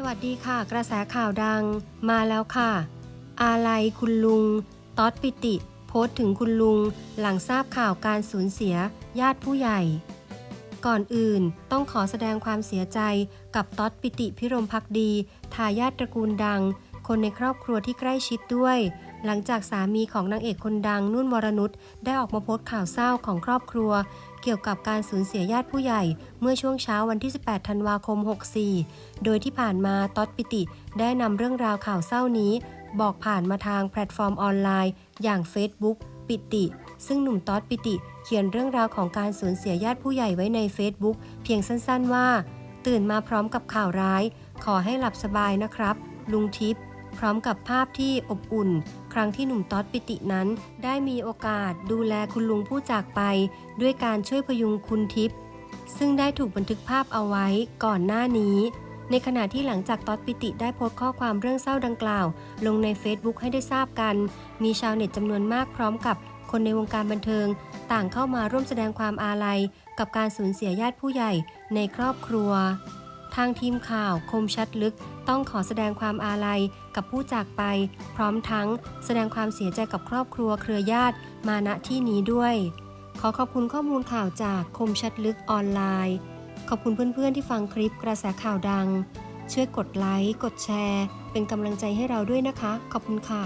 สวัสดีค่ะ กระแสข่าวดังมาแล้วค่ะ อาลัยคุณลุงต๊อดปิติ โพสต์ถึงคุณลุง หลังทราบข่าวการสูญเสีย ญาติผู้ใหญ่ ก่อนอื่นต้องขอแสดงความเสียใจกับต๊อดปิติพิรมพักดี ทายาทตระกูลดัง คนในครอบครัวที่ใกล้ชิดด้วย หลังจากสามีของนางเอกคนดังนุ่นวรนุชได้ออกมาโพสต์ข่าวเศร้าของครอบครัว เกี่ยวกับการสูญเสียญาติผู้ใหญ่ เมื่อช่วงเช้าวันที่ 18 ธันวาคม 64 โดยที่ผ่านมาต๊อดปิติ ได้นำเรื่องราวข่าวเศร้านี้ บอกผ่านมาทางแพลตฟอร์มออนไลน์ อย่าง Facebook ปิติ ซึ่งหนุ่มต๊อดปิติ เขียนเรื่องราวของการสูญเสียญาติผู้ใหญ่ไว้ใน Facebook เพียงสั้นๆว่า ตื่นมาพร้อมกับข่าวร้าย ขอให้หลับสบายนะครับ ลุงทิพย์ พร้อมกับภาพที่อบอุ่น ครั้งที่หนุ่มต๊อดปิตินั้น ได้มีโอกาสดูแลคุณลุงผู้จากไป ด้วยการช่วยพยุงคุณทิพย์ซึ่งได้ถูกบันทึกภาพเอาไว้ก่อนหน้านี้ ในขณะที่หลังจากต๊อดปิติได้โพสต์ข้อความเรื่องเศร้าดังกล่าว ลงใน Facebook ให้ได้ทราบกัน มีชาวเน็ตจำนวนมากพร้อมกับคนในวงการบันเทิง ต่างเข้ามาร่วมแสดงความอาลัย กับการสูญเสียญาติผู้ใหญ่ในครอบครัว ทางทีมข่าวคมชัดลึก ต้องขอแสดงความอาลัยกับผู้จากไป พร้อมทั้งแสดงความเสียใจกับครอบครัวเครือญาติมาณที่นี้ด้วย ขอขอบคุณข้อมูลข่าวจากคมชัดลึกออนไลน์ ขอบคุณเพื่อนๆที่ฟังคลิปกระแสข่าวดัง ช่วยกดไลค์กดแชร์ เป็นกำลังใจให้เราด้วยนะคะ ขอบคุณค่ะ